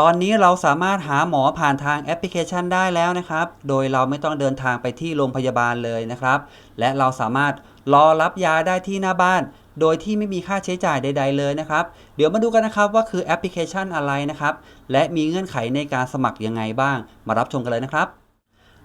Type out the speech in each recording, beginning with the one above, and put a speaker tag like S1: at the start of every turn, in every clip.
S1: ตอนนี้เราสามารถหาหมอผ่านทางแอปพลิเคชันได้แล้วนะครับ โดยเราไม่ต้องเดินทางไปที่โรงพยาบาลเลยนะครับ และเราสามารถรอรับยาได้ที่หน้าบ้าน โดยที่ไม่มีค่าใช้จ่ายใด ๆ เลยนะครับ เดี๋ยวมาดูกันนะครับว่าคือแอปพลิเคชันอะไรนะครับ และมีเงื่อนไขในการสมัครยังไงบ้าง มารับชมกันเลยนะครับ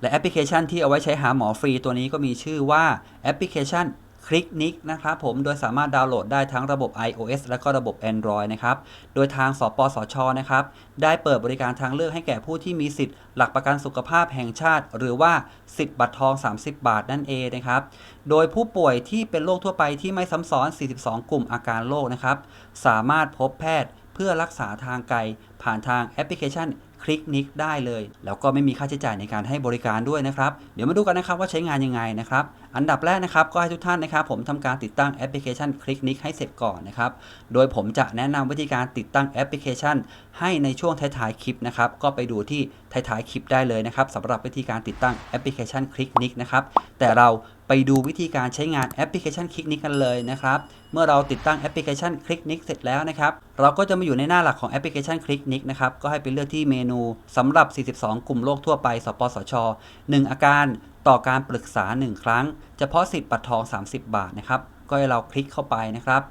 S1: และแอปพลิเคชันที่เอาไว้ใช้หาหมอฟรีตัวนี้ก็มีชื่อว่าแอปพลิเคชัน คลิกนิกนะครับผมโดยสามารถดาวน์โหลดได้ทั้งระบบ iOS และก็ระบบ Android นะครับ โดยทางสปสชนะครับ ได้เปิดบริการทางเลือกให้แก่ผู้ที่มีสิทธิ์หลักประกันสุขภาพแห่งชาติ หรือว่าสิทธิ์บัตรทอง 30 บาทนั่นเองนะครับ โดยผู้ป่วยที่เป็นโรคทั่วไปที่ไม่ซ้ำซ้อน 42 กลุ่มอาการโรคนะครับ สามารถพบแพทย์เพื่อรักษาทางไกลผ่านทางแอปพลิเคชันคลิกนิกได้เลย แล้วก็ไม่มีค่าใช้จ่ายในการให้บริการด้วยนะครับ เดี๋ยวมาดูกันนะครับว่าใช้งานยังไงนะครับ อันดับแรกนะครับก็ให้ทุกท่านนะครับ ผมทำการติดตั้งแอปพลิเคชันคลิกนิกให้เสร็จก่อนนะครับ โดยผมจะแนะนำวิธีการติดตั้งแอปพลิเคชัน ให้ในช่วงท้ายๆคลิปนะครับ ก็ไปดูที่ท้ายๆคลิปได้เลยนะครับสำหรับวิธีการติดตั้งแอปพลิเคชันคลิกนิกนะครับ แต่เราไปดูวิธีการใช้งานแอปพลิเคชันคลิกนิกกันเลยนะครับ เมื่อเราติดตั้งแอปพลิเคชันคลิกนิกเสร็จแล้วนะครับ เราก็จะมาอยู่ในหน้าหลักของแอปพลิเคชันคลิกนิกนะครับ ก็ให้ไปเลือกที่เมนูสำหรับ 42 กลุ่มโรคทั่วไป สปสช 1 อาการต่อการปรึกษา 1 ครั้ง เฉพาะสิทธิ์บัตรทอง 30 บาทนะครับ ก็ให้เราคลิกเข้าไปนะครับ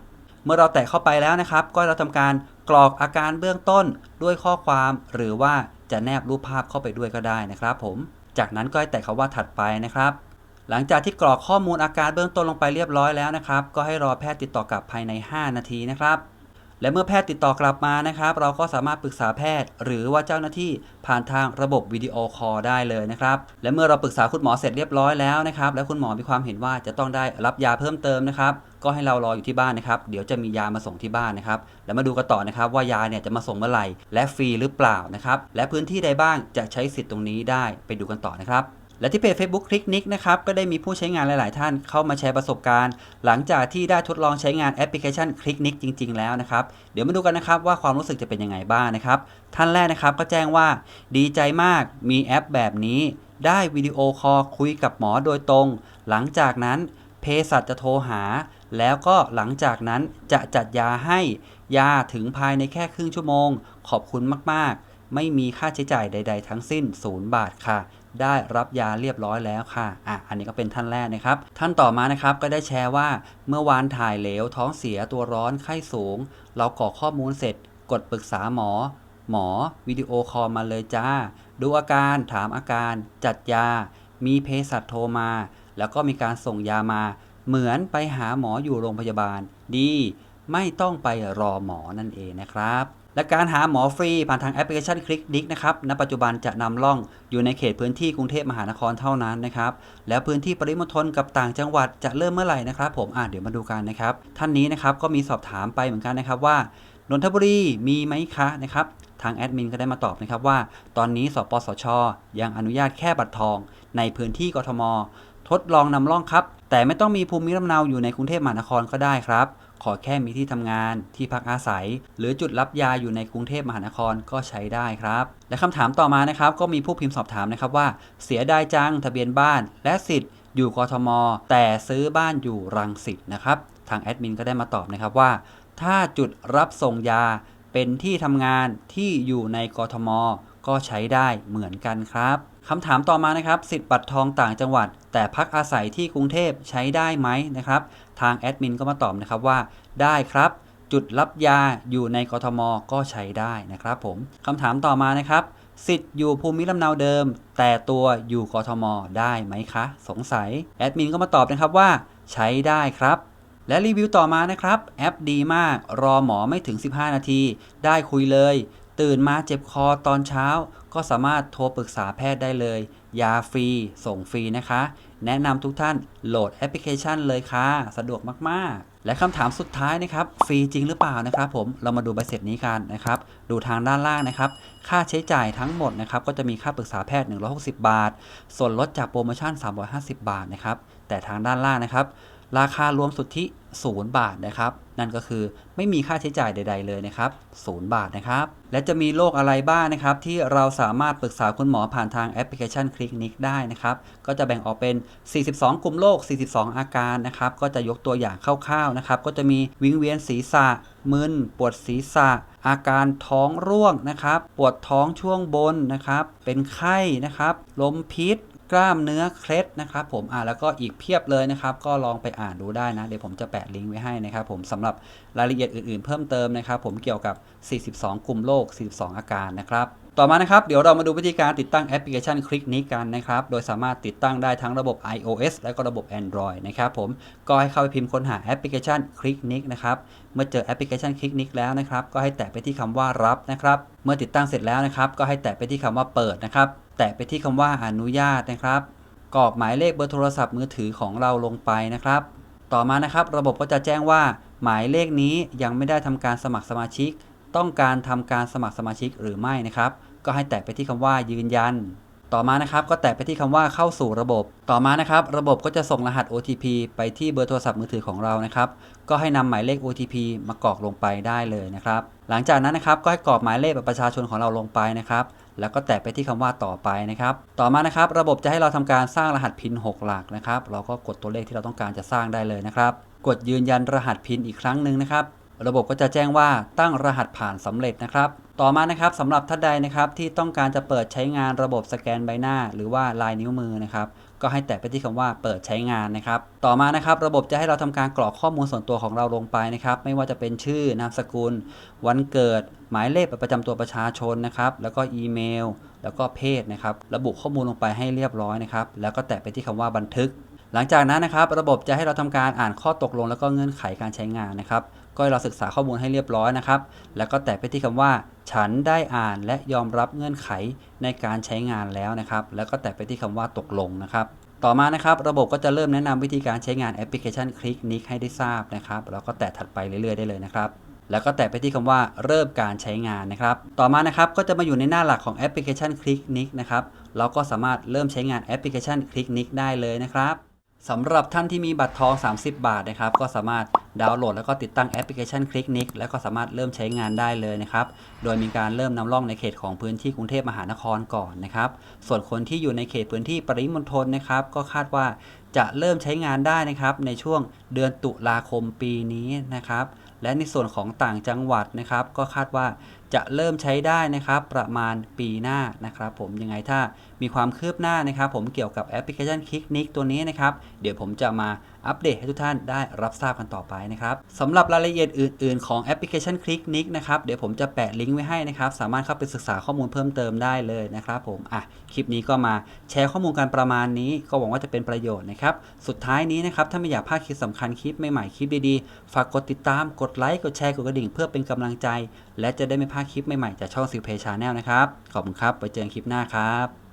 S1: เมื่อเราแตะเข้าไปแล้วนะครับ ก็เราทำการกรอกอาการเบื้องต้นด้วยข้อความหรือว่าจะแนบรูปภาพเข้าไปด้วยก็ได้นะครับ ผม จากนั้นก็ให้แตะคำว่าถัดไปนะครับ หลังจากที่กรอกข้อมูลอาการเบื้องต้นลงไปเรียบร้อยแล้วนะครับ ก็ให้รอแพทย์ติดต่อกลับภายใน 5 นาทีนะครับ และเมื่อแพทย์ติดต่อกลับมานะครับ เราก็สามารถปรึกษาแพทย์ หรือว่าเจ้าหน้าที่ผ่านทางระบบวิดีโอคอลได้เลยนะครับและเมื่อเราปรึกษาคุณหมอเสร็จเรียบร้อยแล้วนะครับและคุณหมอมีความเห็นว่าจะต้องได้รับยาเพิ่มเติมนะครับก็ให้เรารออยู่ที่บ้านนะครับ เดี๋ยวจะมียามาส่งที่บ้านนะครับ แล้วมาดูกันต่อนะครับว่ายาเนี่ยจะมาส่งเมื่อไหร่ และฟรีหรือเปล่านะครับ และพื้นที่ใดบ้างจะใช้สิทธิ์ตรงนี้ได้ไปดูกันต่อนะครับ และที่เพจ Facebook คลิกนิกนะครับก็ได้มีผู้ใช้งานหลาย ๆ ท่านเข้ามาแชร์ประสบการณ์ หลังจากที่ได้ทดลองใช้งานแอปพลิเคชันคลิกนิกจริง ๆ แล้วนะครับ เดี๋ยวมาดูกันนะครับว่าความรู้สึกจะเป็นยังไงบ้างนะครับ ท่านแรกนะครับก็แจ้งว่าดีใจมากมีแอปแบบนี้ ได้วิดีโอคอลคุยกับหมอโดยตรง หลังจากนั้นเภสัชจะโทรหา แล้วก็หลังจากนั้นจะจัดยาให้ยาถึงภายในแค่ครึ่งชั่วโมง ขอบคุณมาก ๆ ไม่มีค่าใช้จ่ายใด ๆ ทั้งสิ้น 0 บาทค่ะ ได้รับยาเรียบร้อยแล้วค่ะอะอันนี้ก็เป็นท่านแรกนะครับ ท่านต่อมานะครับก็ได้แชร์ว่าเมื่อวานถ่ายเหลวท้องเสียตัวร้อนไข้สูง เรากรอกข้อมูลเสร็จ กดปรึกษาหมอ หมอวิดีโอคอลมาเลยจ้า ดูอาการถามอาการ จัดยา มีเภสัชโทรมา แล้วก็มีการส่งยามา เหมือนไปหาหมออยู่โรงพยาบาล ดี ไม่ต้องไปรอหมอนั่นเองนะครับ และการหาหมอฟรีผ่านทางแอปพลิเคชันคลิกดิกนะครับ ณ ปัจจุบันจะนำล่องอยู่ในเขตพื้นที่กรุงเทพมหานครเท่านั้นนะครับ แล้วพื้นที่ปริมณฑลกับต่างจังหวัดจะเริ่มเมื่อไหร่นะครับ ผมอะเดี๋ยวมาดูกันนะครับ ท่านนี้นะครับก็มีสอบถามไปเหมือนกันนะครับว่านนทบุรีมีไหมคะนะครับทางแอดมินก็ได้มาตอบนะครับว่า ตอนนี้สปสช ยังอนุญาตแค่บัตรทอง ในพื้นที่กทม ทดลองนำร่องครับ แต่ไม่ต้องมีภูมิลำเนาอยู่ในกรุงเทพมหานครก็ได้ครับ ขอแค่มีที่ทำงาน ที่พักอาศัย หรือจุดรับยาอยู่ในกรุงเทพมหานครก็ใช้ได้ครับ และคำถามต่อมานะครับ ก็มีผู้พิมพ์สอบถามนะครับว่า เสียดายจังทะเบียนบ้าน และสิทธิ์อยู่กทม แต่ซื้อบ้านอยู่รังสิตนะครับ ทางแอดมินก็ได้มาตอบนะครับว่า ถ้าจุดรับส่งยาเป็นที่ทำงานที่อยู่ในกทม ก็ใช้ได้เหมือนกันครับคำถามต่อมานะครับ สิทธิ์บัตรทองต่างจังหวัด แต่พักอาศัยที่กรุงเทพใช้ได้ไหมนะครับ ทางแอดมินก็มาตอบนะครับว่าได้ครับ จุดรับยาอยู่ในกทมก็ใช้ได้นะครับผมคำถามต่อมานะครับ สิทธิ์อยู่ภูมิลำเนาเดิม แต่ตัวอยู่กทมได้ไหมคะ สงสัยแอดมินก็มาตอบนะครับว่า ใช้ได้ครับและรีวิวต่อมานะครับ แอปดีมาก รอหมอไม่ถึง 15 นาที ได้คุยเลย ตื่นมาเจ็บคอตอนเช้า ก็สามารถโทรปรึกษาแพทย์ได้เลย ยาฟรี ส่งฟรีนะคะ แนะนำทุกท่านโหลดแอปพลิเคชันเลยค่ะ สะดวกมากๆ และคำถามสุดท้ายนะครับ ฟรีจริงหรือเปล่านะครับผมเรามาดูใบเสร็จนี้กันนะครับ ดูทางด้านล่างนะครับ ค่าใช้จ่ายทั้งหมดนะครับ ก็จะมีค่าปรึกษาแพทย์ 160 บาท ส่วนลดจากโปรโมชั่น 350 บาทนะครับแต่ทางด้านล่างนะครับ ราคารวมสุทธิ 0 บาทนะครับ นั่นก็คือไม่มีค่าใช้จ่ายใด ๆ เลยนะครับ 0 บาทนะครับ และจะมีโรคอะไรบ้างนะครับ ที่เราสามารถปรึกษาคุณหมอผ่านทางแอปพลิเคชันคลินิกได้นะครับ ก็จะแบ่งออกเป็น 42 กลุ่มโรค 42 อาการนะครับ ก็จะยกตัวอย่างคร่าวๆนะครับ ก็จะมีวิงเวียนศีรษะมึนปวดศีรษะ อาการท้องร่วงนะครับ ปวดท้องช่วงบนนะครับ เป็นไข้นะครับ ลมพิษ กล้ามเนื้อเคล็ดนะครับผมอ่าแล้วก็อีกเพียบเลยนะครับ ก็ลองไปอ่านดูได้นะ เดี๋ยวผมจะแปะลิงก์ไว้ให้นะครับผมสำหรับรายละเอียดอื่นๆ เพิ่มเติมนะครับ ผมเกี่ยวกับ 42 กลุ่มโรค42 อาการนะครับ ต่อมานะครับ เดี๋ยวเรามาดูวิธีการติดตั้งแอปพลิเคชันคลิกนี้กันนะครับ โดยสามารถติดตั้งได้ทั้งระบบ iOS และก็ระบบ Android นะครับผม ก็ให้เข้าไปพิมพ์ค้นหาแอปพลิเคชันคลิกนิกนะครับ เมื่อเจอแอปพลิเคชันคลิกนิกแล้วนะครับ ก็ให้แตะไปที่คำว่ารับนะครับ เมื่อติดตั้งเสร็จแล้วนะครับ ก็ให้แตะไปที่คำว่าเปิดนะครับ แตะไปที่คำว่าอนุญาตนะครับ กรอกหมายเลขเบอร์โทรศัพท์มือถือของเราลงไปนะครับ ต่อมานะครับ ระบบก็จะแจ้งว่า หมายเลขนี้ยังไม่ได้ทำการสมัครสมาชิก ต้องการทำการสมัครสมาชิกหรือไม่นะครับ ก็ให้แตะไปที่คำว่ายืนยัน ต่อมานะครับก็แตะไปที่คำว่าเข้าสู่ระบบ ต่อมานะครับระบบก็จะส่งรหัส OTP ไปที่เบอร์โทรศัพท์มือถือของเรานะครับก็ให้นำหมายเลข OTP มากรอกลงไปได้เลยนะครับ หลังจากนั้นนะครับก็ให้กรอกหมายเลขบัตรประชาชนของเราลงไปนะครับแล้วก็แตะไปที่คำว่าต่อไปนะครับ ต่อมานะครับ ระบบจะให้เราทำการสร้างรหัสพิน 6 หลักนะครับ เราก็กดตัวเลขที่เราต้องการจะสร้างได้เลยนะครับ กดยืนยันรหัสพินอีกครั้งหนึ่งนะครับ ระบบก็จะแจ้งว่าตั้งรหัสผ่านสำเร็จนะครับ ต่อมานะครับสำหรับท่านใดนะครับที่ต้องการจะเปิดใช้งานระบบสแกนใบหน้า หรือว่าลายนิ้วมือนะครับก็ให้แตะไปที่คำว่าเปิดใช้งานนะครับ ต่อมานะครับระบบจะให้เราทำการกรอกข้อมูลส่วนตัวของเราลงไปนะครับ ไม่ว่าจะเป็นชื่อนามสกุล วันเกิด หมายเลขประจำตัวประชาชนนะครับ แล้วก็อีเมล แล้วก็เพศนะครับ ระบุข้อมูลลงไปให้เรียบร้อยนะครับ แล้วก็แตะไปที่คำว่าบันทึก หลังจากนั้นนะครับ ระบบจะให้เราทำการอ่านข้อตกลง แล้วก็เงื่อนไขการใช้งานนะครับ ก็ให้เราศึกษาข้อมูลให้เรียบร้อยนะครับ แล้วก็แตะไปที่คำว่า ฉันได้อ่านและยอมรับเงื่อนไขในการใช้งานแล้วนะครับ แล้วก็แตะไปที่คำว่าตกลงนะครับต่อมานะครับระบบก็จะเริ่มแนะนำวิธีการใช้งานแอปพลิเคชันคลิกนิกให้ได้ทราบนะครับแล้วก็แตะถัดไปเรื่อยๆ ได้เลยนะครับแล้วก็แตะไปที่คำว่าเริ่มการใช้งานนะครับ ต่อมานะครับก็จะมาอยู่ในหน้าหลักของแอปพลิเคชันคลิกนิกนะครับเราก็สามารถเริ่มใช้งานแอปพลิเคชันคลิกนิกได้เลยนะครับ สำหรับท่านที่มีบัตรทอง 30 บาทนะครับ ก็สามารถดาวน์โหลดแล้วก็ติดตั้งแอปพลิเคชันคลิกนิกแล้วก็สามารถเริ่มใช้งานได้เลยนะครับ โดยมีการเริ่มนำร่องในเขตของพื้นที่กรุงเทพมหานครก่อนนะครับ ส่วนคนที่อยู่ในเขตพื้นที่ปริมณฑลนะครับ ก็คาดว่าจะเริ่มใช้งานได้นะครับ ในช่วงเดือนตุลาคมปีนี้นะครับ และในส่วนของต่างจังหวัดนะครับ ก็คาดว่าจะเริ่มใช้ได้นะครับประมาณปีหน้านะครับผมยังไงถ้ามีความคืบหน้านะครับ ผมเกี่ยวกับแอปพลิเคชันคลิกนิกตัวนี้นะครับ เดี๋ยวผมจะมาอัปเดตให้ทุกท่านได้รับทราบกันต่อไปนะครับสำหรับรายละเอียดอื่น ๆ ของแอปพลิเคชันคลิกนิกนะครับเดี๋ยวผมจะแปะลิงก์ไว้ให้นะครับ สามารถเข้าไปศึกษาข้อมูลเพิ่มเติมได้เลยนะครับผมอะคลิปนี้ก็มาแชร์ข้อมูลกันประมาณนี้ ก็หวังว่าจะเป็นประโยชน์นะครับสุดท้ายนี้นะครับถ้าไม่อยากพลาดคลิปสำคัญคลิปใหม่ๆคลิปดีๆฝากกดติดตามกดไลค์กดแชร์กดกระดิ่งเพื่อเป็นกำลังใจ และจะได้ไม่พลาดคลิปใหม่ๆจากช่องซิลเพชาแนลนะครับ ขอบคุณครับ ไว้เจอกันคลิปหน้าครับ